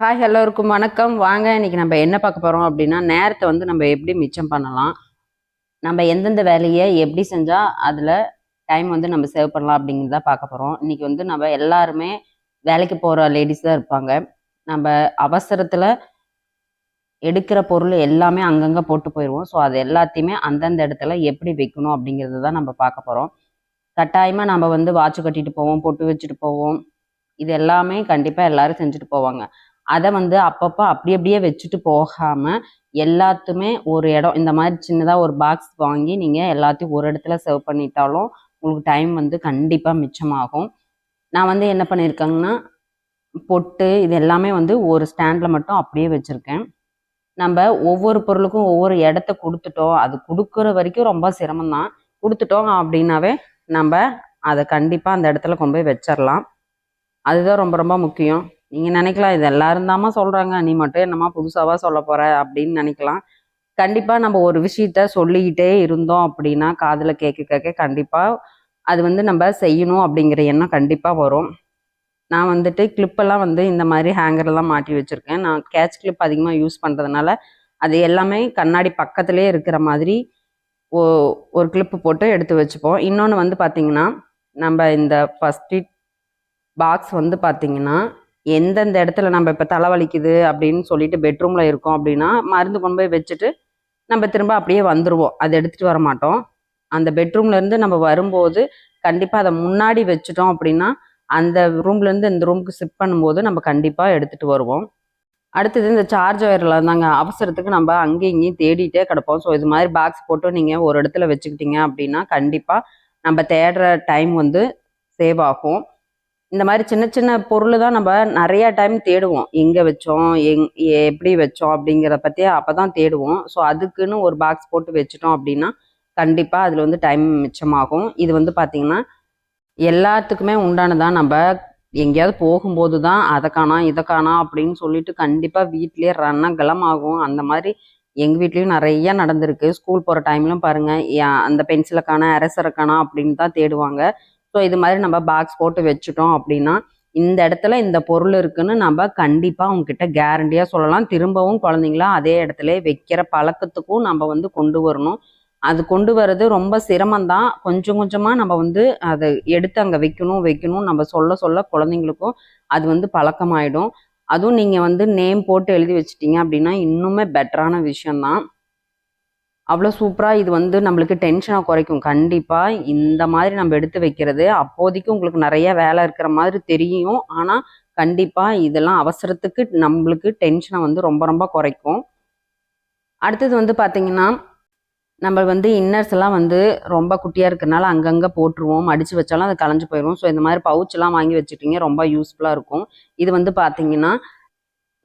Hi எல்லோருக்கும் வணக்கம். வாங்க இன்னைக்கு நம்ம என்ன பார்க்க போகிறோம் அப்படின்னா நேரத்தை வந்து நம்ம எப்படி மிச்சம் பண்ணலாம் நம்ம எந்தெந்த வேலையை எப்படி செஞ்சால் அதில் டைம் வந்து நம்ம சேவ் பண்ணலாம் அப்படிங்கிறத பார்க்க போகிறோம் இன்னைக்கு வந்து நம்ம எல்லாருமே வேலைக்கு போகிற லேடிஸ் தான் இருப்பாங்க. நம்ம அவசரத்தில் எடுக்கிற பொருள் எல்லாமே அங்கங்கே போட்டு போயிடுவோம் ஸோ அது எல்லாத்தையுமே அந்தந்த இடத்துல எப்படி வைக்கணும் அப்படிங்கிறது தான் நம்ம பார்க்க போகிறோம் கட்டாயமாக நம்ம வந்து வாட்ச் கட்டிட்டு போவோம் பொட்டு வச்சுட்டு போவோம். இது எல்லாமே கண்டிப்பாக எல்லாரும் செஞ்சுட்டு போவாங்க. அதை வந்து அப்பப்போ அப்படி அப்படியே வச்சுட்டு போகாம எல்லாத்துமே ஒரு இடம் இந்த மாதிரி சின்னதாக ஒரு பாக்ஸ் வாங்கி நீங்கள் எல்லாத்தையும் ஒரு இடத்துல சர்வ் பண்ணிட்டாலும் உங்களுக்கு டைம் வந்து கண்டிப்பாக மிச்சமாகும். நான் வந்து என்ன பண்ணியிருக்கேங்கன்னா பொட்டு இது எல்லாமே வந்து ஒரு ஸ்டாண்டில் மட்டும் அப்படியே வச்சுருக்கேன். நம்ம ஒவ்வொரு பொருளுக்கும் ஒவ்வொரு இடத்த கொடுத்துட்டோம். அது கொடுக்குற வரைக்கும் ரொம்ப சிரமம் தான். கொடுத்துட்டோம் அப்படின்னாவே நம்ம அதை கண்டிப்பாக அந்த இடத்துல கொண்டு போய் வச்சிடலாம் அதுதான் ரொம்ப ரொம்ப முக்கியம். நீங்கள் நினைக்கலாம் இது எல்லாரும் தாம்மா சொல்கிறாங்க நீ மட்டும் என்னம்மா புதுசாவா சொல்ல போகிற அப்படின்னு நினைக்கலாம். கண்டிப்பாக நம்ம ஒரு விஷயத்த சொல்லிக்கிட்டே இருந்தோம் அப்படின்னா காதில் கேட்க கேட்க கண்டிப்பாக அது வந்து நம்ம செய்யணும் அப்படிங்கிற எண்ணம் கண்டிப்பாக வரும். நான் வந்துட்டு கிளிப்பெல்லாம் வந்து இந்த மாதிரி ஹேங்கர்லாம் மாட்டி வச்சுருக்கேன். நான் கேட்ச் கிளிப் அதிகமாக யூஸ் பண்ணுறதுனால அது எல்லாமே கண்ணாடி பக்கத்துலேயே இருக்கிற மாதிரி ஓ ஒரு கிளிப்பு போட்டு எடுத்து வச்சுப்போம். இன்னொன்று வந்து பார்த்திங்கன்னா நம்ம இந்த ஃபஸ்ட் பாக்ஸ் வந்து பார்த்திங்கன்னா எந்தெந்த இடத்துல நம்ம இப்போ தலைவலிக்குது அப்படின்னு சொல்லிட்டு பெட்ரூமில் இருக்கோம் அப்படின்னா மருந்து கொண்டு போய் வச்சுட்டு நம்ம திரும்ப அப்படியே வந்துடுவோம் அதை எடுத்துகிட்டு வர மாட்டோம். அந்த பெட்ரூம்லேருந்து நம்ம வரும்போது கண்டிப்பாக அதை முன்னாடி வச்சுட்டோம் அப்படின்னா அந்த ரூம்லேருந்து இந்த ரூமுக்கு ஷிஃப்ட் பண்ணும்போது நம்ம கண்டிப்பாக எடுத்துகிட்டு வருவோம். அடுத்தது இந்த சார்ஜ் ஒயரில் இருந்தாங்க அவசரத்துக்கு நம்ம அங்கேயும் இங்கேயும் தேடிட்டே கிடப்போம். ஸோ இது மாதிரி பாக்ஸ் போட்டு நீங்கள் ஒரு இடத்துல வச்சுக்கிட்டீங்க அப்படின்னா கண்டிப்பாக நம்ம தேடுற டைம் வந்து சேவ் ஆகும். இந்த மாதிரி சின்ன சின்ன பொருள் தான் நம்ம நிறைய டைம் தேடுவோம். எங்கே வச்சோம்? எங் எப்படி வச்சோம்? அப்படிங்கிறத பற்றி அப்போ தான் தேடுவோம். ஸோ அதுக்குன்னு ஒரு பாக்ஸ் போட்டு வச்சுட்டோம் அப்படின்னா கண்டிப்பாக அதில் வந்து டைம் மிச்சமாகும். இது வந்து பார்த்திங்கன்னா எல்லாத்துக்குமே உண்டானதான் நம்ம எங்கேயாவது போகும்போது தான் அதை காணோம் இதை காணோம் அப்படின்னு சொல்லிட்டு கண்டிப்பாக வீட்லேயே ரன்னகலம் ஆகும் அந்த மாதிரி எங்கள் வீட்லேயும் நிறைய நடந்திருக்கு. ஸ்கூல் போகிற டைம்லும் பாருங்கள் அந்த பென்சிலை காணா அரசரை காணோம் அப்படின்னு தான் தேடுவாங்க. ஸோ இது மாதிரி நம்ம பாக்ஸ் போட்டு வச்சுட்டோம் அப்படின்னா இந்த இடத்துல இந்த பொருள் இருக்குன்னு நம்ம கண்டிப்பாக உங்ககிட்ட கேரண்டியாக சொல்லலாம். திரும்பவும் குழந்தைங்கள அதே இடத்துல வைக்கிற பழக்கத்துக்கும் நம்ம வந்து கொண்டு வரணும். அது கொண்டு வர்றது ரொம்ப சிரமம்தான். கொஞ்சம் கொஞ்சமாக நம்ம வந்து அதை எடுத்து அங்கே வைக்கணும் வைக்கணும் நம்ம சொல்ல சொல்ல குழந்தைங்களுக்கும் அது வந்து பழக்கமாயிடும். அதுவும் நீங்கள் வந்து நேம் போட்டு எழுதி வச்சிட்டீங்க அப்படின்னா இன்னுமே பெட்டரான விஷயம்தான். அவ்வளோ சூப்பராக இது வந்து நம்மளுக்கு டென்ஷனை குறைக்கும். கண்டிப்பாக இந்த மாதிரி நம்ம எடுத்து வைக்கிறது அப்போதைக்கு உங்களுக்கு நிறைய வேலை இருக்கிற மாதிரி தெரியும். ஆனால் கண்டிப்பாக இதெல்லாம் அவசரத்துக்கு நம்மளுக்கு டென்ஷனை வந்து ரொம்ப ரொம்ப குறைக்கும். அடுத்தது வந்து பார்த்திங்கன்னா நம்ம வந்து இன்னர்ஸ் எல்லாம் வந்து ரொம்ப குட்டியாக இருக்கிறனால அங்கங்கே போட்டுருவோம். அடித்து வச்சாலும் அது களைஞ்சு போயிடும் ஸோ இந்த மாதிரி பவுச்செல்லாம் வாங்கி வச்சுக்கிட்டீங்க ரொம்ப யூஸ்ஃபுல்லாக இருக்கும். இது வந்து பார்த்தீங்கன்னா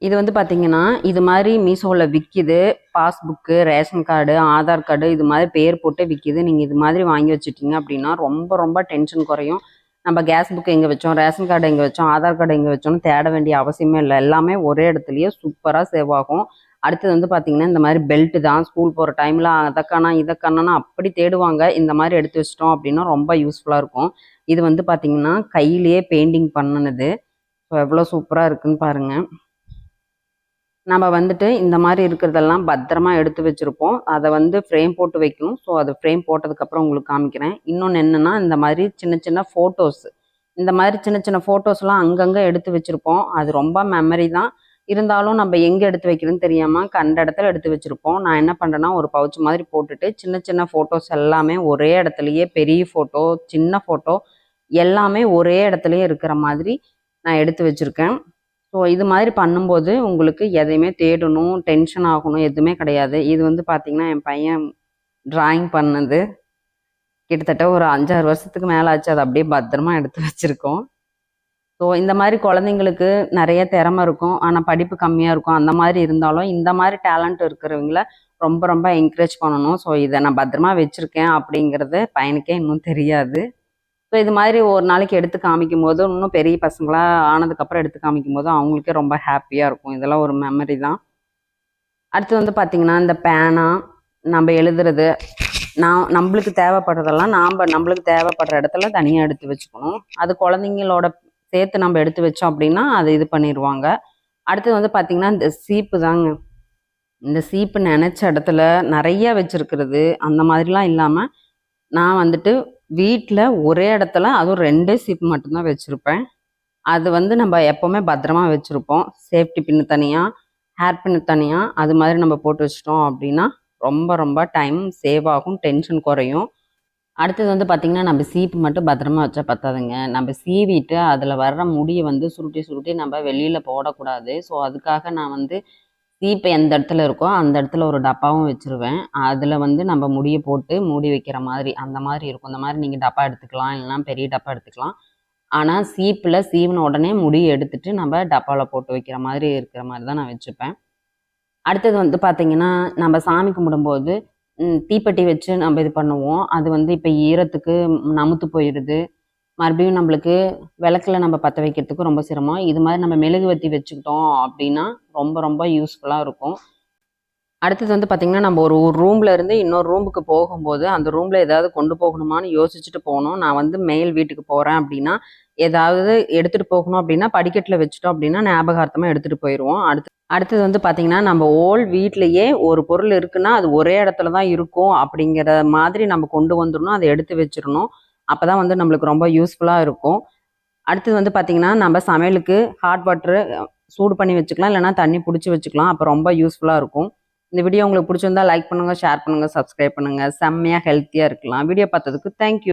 இது வந்து பார்த்தீங்கன்னா இது மாதிரி மீஷோவில் விற்கிது passbook ration card Aadhaar card இது மாதிரி பேர் போட்டு விற்கிது நீங்கள் இது மாதிரி வாங்கி வச்சுட்டீங்க அப்படின்னா ரொம்ப ரொம்ப டென்ஷன் குறையும். நம்ம கேஸ் புக் எங்கே வச்சோம் ரேஷன் கார்டு எங்கே வச்சோம் ஆதார் கார்டு எங்கே வச்சோம்னு தேட வேண்டிய அவசியமே இல்லை. எல்லாமே ஒரே இடத்துலையே சூப்பராக சேவ் ஆகும். அடுத்தது வந்து பார்த்தீங்கன்னா இந்த மாதிரி பெல்ட்டு தான். ஸ்கூல் போகிற டைமில் அதற்கான இதற்கானா அப்படி தேடுவாங்க. இந்த மாதிரி எடுத்து வச்சிட்டோம் அப்படின்னா ரொம்ப யூஸ்ஃபுல்லாக இருக்கும். இது வந்து பார்த்தீங்கன்னா கையிலேயே பெயிண்டிங் பண்ணினது. ஸோ எவ்வளோ சூப்பராக இருக்குன்னு பாருங்கள் நம்ம வந்துட்டு இந்த மாதிரி இருக்கிறதெல்லாம் பத்திரமா எடுத்து வச்சுருப்போம். அதை வந்து ஃப்ரேம் போட்டு வைக்கணும். ஸோ அது ஃப்ரேம் போட்டதுக்கப்புறம் உங்களுக்கு காமிக்கிறேன். இன்னொன்று என்னென்னா இந்த மாதிரி சின்ன சின்ன ஃபோட்டோஸ் இந்த மாதிரி சின்ன சின்ன ஃபோட்டோஸ்லாம் அங்கங்கே எடுத்து வச்சுருப்போம். அது ரொம்ப மெமரி தான். இருந்தாலும் நம்ம எங்கே எடுத்து வைக்கணும்னு தெரியாமல் கண்ட இடத்துல எடுத்து வச்சுருப்போம். நான் என்ன பண்ணுறேன்னா ஒரு பவுச் மாதிரி போட்டுட்டு சின்ன சின்ன ஃபோட்டோஸ் எல்லாமே ஒரே இடத்துலையே பெரிய ஃபோட்டோ சின்ன ஃபோட்டோ எல்லாமே ஒரே இடத்துலையே இருக்கிற மாதிரி நான் எடுத்து வச்சுருக்கேன். ஸோ இது மாதிரி பண்ணும்போது உங்களுக்கு எதையுமே தேடணும் டென்ஷன் ஆகணும் எதுவுமே கிடையாது. இது வந்து பார்த்திங்கன்னா என் பையன் ட்ராயிங் பண்ணது. கிட்டத்தட்ட ஒரு அஞ்சாறு வருஷத்துக்கு மேலே ஆச்சு. அதை அப்படியே பத்திரமா எடுத்து வச்சுருக்கோம். ஸோ இந்த மாதிரி குழந்தைங்களுக்கு நிறைய திறமை இருக்கும். ஆனால் படிப்பு கம்மியாக இருக்கும். அந்த மாதிரி இருந்தாலும் இந்த மாதிரி டேலண்ட் இருக்கிறவங்கள ரொம்ப ரொம்ப என்கரேஜ் பண்ணணும். ஸோ இதை நான் பத்திரமா வச்சுருக்கேன் அப்படிங்கிறது பையனுக்கே இன்னும் தெரியாது. ஸோ இது மாதிரி ஒரு நாளைக்கு எடுத்து காமிக்கும் போது இன்னும் பெரிய பசங்களாக ஆனதுக்கப்புறம் எடுத்து காமிக்கும் போது அவங்களுக்கே ரொம்ப ஹாப்பியாக இருக்கும். இதெல்லாம் ஒரு மெமரி தான். அடுத்து வந்து பார்த்திங்கன்னா இந்த பேனா நம்ம எழுதுறது நான் நம்மளுக்கு தேவைப்படுறதெல்லாம் நாம் நம்மளுக்கு தேவைப்படுற இடத்துல தனியாக எடுத்து வச்சுக்கணும். அது குழந்தைங்களோட சேர்த்து நம்ம எடுத்து வச்சோம் அப்படின்னா அது இது பண்ணிடுவாங்க அடுத்தது வந்து பார்த்திங்கன்னா இந்த சீப்பு தாங்க. இந்த சீப்பு நினச்ச இடத்துல நிறைய வச்சுருக்கிறது அந்த மாதிரிலாம் இல்லாமல் நான் வந்துட்டு வீட்டில் ஒரே இடத்துல அதுவும் ரெண்டே சீப்பு மட்டும்தான் வச்சுருப்பேன். அது வந்து நம்ம எப்போவுமே பத்திரமா வச்சுருப்போம். சேஃப்டி பின்னு தனியாக ஹேர் பின்னு தனியாக அது மாதிரி நம்ம போட்டு வச்சிட்டோம் அப்படின்னா ரொம்ப ரொம்ப டைம் சேவ் ஆகும் டென்ஷன் குறையும். அடுத்தது வந்து பார்த்திங்கன்னா நம்ம சீப்பு மட்டும் பத்திரமா வச்சா பத்தாதுங்க. நம்ம சீவிட்டு அதில் வர்ற முடியை வந்து சுருட்டி சுருட்டி நம்ம வெளியில் போடக்கூடாது. ஸோ அதுக்காக நான் வந்து சீப்பு எந்த இடத்துல இருக்கோ அந்த இடத்துல ஒரு டப்பாவும் வச்சுருவேன். அதில் வந்து நம்ம முடியை போட்டு மூடி வைக்கிற மாதிரி அந்த மாதிரி இருக்கும். இந்த மாதிரி நீங்கள் டப்பா எடுத்துக்கலாம் இல்லைன்னா பெரிய டப்பா எடுத்துக்கலாம். ஆனால் சீப்பில் சீவின உடனே முடியை எடுத்துட்டு நம்ம டப்பாவில் போட்டு வைக்கிற மாதிரி இருக்கிற மாதிரி தான் நான் வச்சுப்பேன். அடுத்தது வந்து பார்த்திங்கன்னா நம்ம சாமி கும்பிடும்போது தீப்பெட்டி வச்சு நம்ம இது பண்ணுவோம். அது வந்து இப்போ ஈரத்துக்கு நமுத்து போயிடுது மறுபடியும் நம்மளுக்கு விளக்குல நம்ம பற்ற வைக்கிறதுக்கு ரொம்ப சிரமம். இது மாதிரி நம்ம மெழுகுவர்த்தி வச்சுக்கிட்டோம் அப்படின்னா ரொம்ப ரொம்ப யூஸ்ஃபுல்லாக இருக்கும். அடுத்தது வந்து பார்த்திங்கன்னா நம்ம ஒரு ஒரு ரூம்ல இருந்து இன்னொரு ரூமுக்கு போகும்போது அந்த ரூமில் ஏதாவது கொண்டு போகணுமான்னு யோசிச்சுட்டு போகணும். நான் வந்து மேல் வீட்டுக்கு போகிறேன் அப்படின்னா ஏதாவது எடுத்துகிட்டு போகணும் அப்படின்னா படிக்கட்டில் வச்சுட்டோம் அப்படின்னா ஞாபகார்த்தமாக எடுத்துகிட்டு போயிடுவோம் அடுத்து அடுத்தது வந்து பார்த்திங்கன்னா நம்ம ஓல் வீட்லேயே ஒரு பொருள் இருக்குன்னா அது ஒரே இடத்துல தான் இருக்கும் அப்படிங்கிற மாதிரி நம்ம கொண்டு வந்துடணும். அதை எடுத்து வச்சிடணும். அப்போ தான் வந்து நம்மளுக்கு ரொம்ப யூஸ்ஃபுல்லாக இருக்கும். அடுத்தது வந்து பார்த்திங்கன்னா நம்ம சமையலுக்கு ஹாட் வாட்டரு சூடு பண்ணி வச்சுக்கலாம் இல்லைனா தண்ணி பிடிச்சி வச்சுக்கலாம். அப்போ ரொம்ப யூஸ்ஃபுல்லாக இருக்கும். இந்த வீடியோ உங்களுக்கு பிடிச்சிருந்தா லைக் பண்ணுங்கள் ஷேர் பண்ணுங்கள் சப்ஸ்கிரைப் பண்ணுங்கள் செம்மையாக ஹெல்த்தியாக இருக்கலாம். வீடியோ பார்த்ததுக்கு தேங்க்யூ